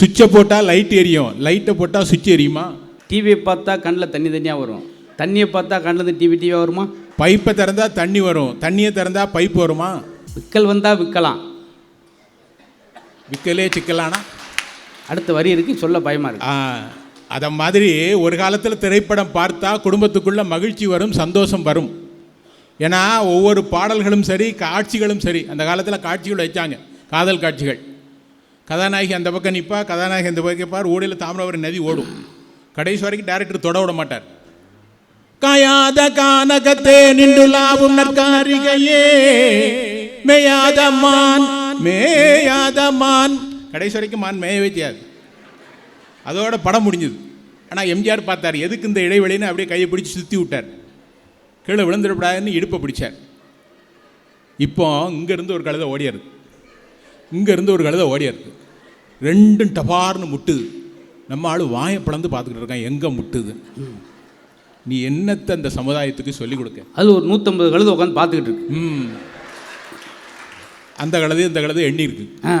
சுவிட்சை போட்டால் லைட் எரியும். லைட்டை போட்டால் சுவிட்ச் எரியுமா? டிவியை பார்த்தா கண்ணில் தண்ணி தண்ணியாக வரும். தண்ணியை பார்த்தா கண்ணில் டிவி டிவியாக வருமா? பைப்பை திறந்தா தண்ணி வரும். தண்ணியை திறந்தா பைப் வருமா? விக்கல் வந்தால் விற்கலாம் விக்கலே சிக்கலானா? அடுத்த வரி இருக்கு சொல்ல பயமாக இருக்கு. அத மாதிரி ஒரு காலத்தில் திரைப்படம் பார்த்தா குடும்பத்துக்குள்ள மகிழ்ச்சி வரும் சந்தோஷம் வரும். ஏன்னா ஒவ்வொரு பாடல்களும் சரி காட்சிகளும் சரி. அந்த காலத்தில் காட்சிகள் வச்சாங்க. காதல் காட்சிகள். கதாநாயகி அந்த பக்கம் நிற்பா கதாநாயகி அந்த பக்கம் பார் ஓடையில் தாமிரபரணி நதி ஓடும். கடைசி வரைக்கும் டேரக்டர் தொட விட மாட்டார். காயாத கானகத்தே நின்று லாபம் நற்காரிகையே. மேயாத மான் மேயாத மான். கடைசி வரைக்கும் மான் மேயவே செய்யாது. அதோட படம் முடிஞ்சுது. ஆனால் எம்ஜிஆர் பார்த்தார் எதுக்கு இந்த இடைவெளின்னு? அப்படியே கையை பிடிச்சி சுற்றி விட்டார். கீழே விழுந்துடக்கூடாதுன்னு இடுப்பை பிடிச்சார். இப்போ இங்கேருந்து ஒரு கழுதை ஓடியாருது இங்கேருந்து ஒரு கழுதை ஓடியாருது ரெண்டும் டபார்னு முட்டுது. நம்ம ஆள் வாயை பிளந்து பார்த்துக்கிட்டு இருக்கான் எங்கே முட்டுது? நீ என்னத்தை அந்த சமுதாயத்துக்கு சொல்லிக் கொடுக்க? அது ஒரு நூற்றம்பது கழுதை உட்காந்து பார்த்துக்கிட்டு இருக்கு. ம். அந்த கழுதை இந்த கழுதை எண்ணி இருக்கு ஆ.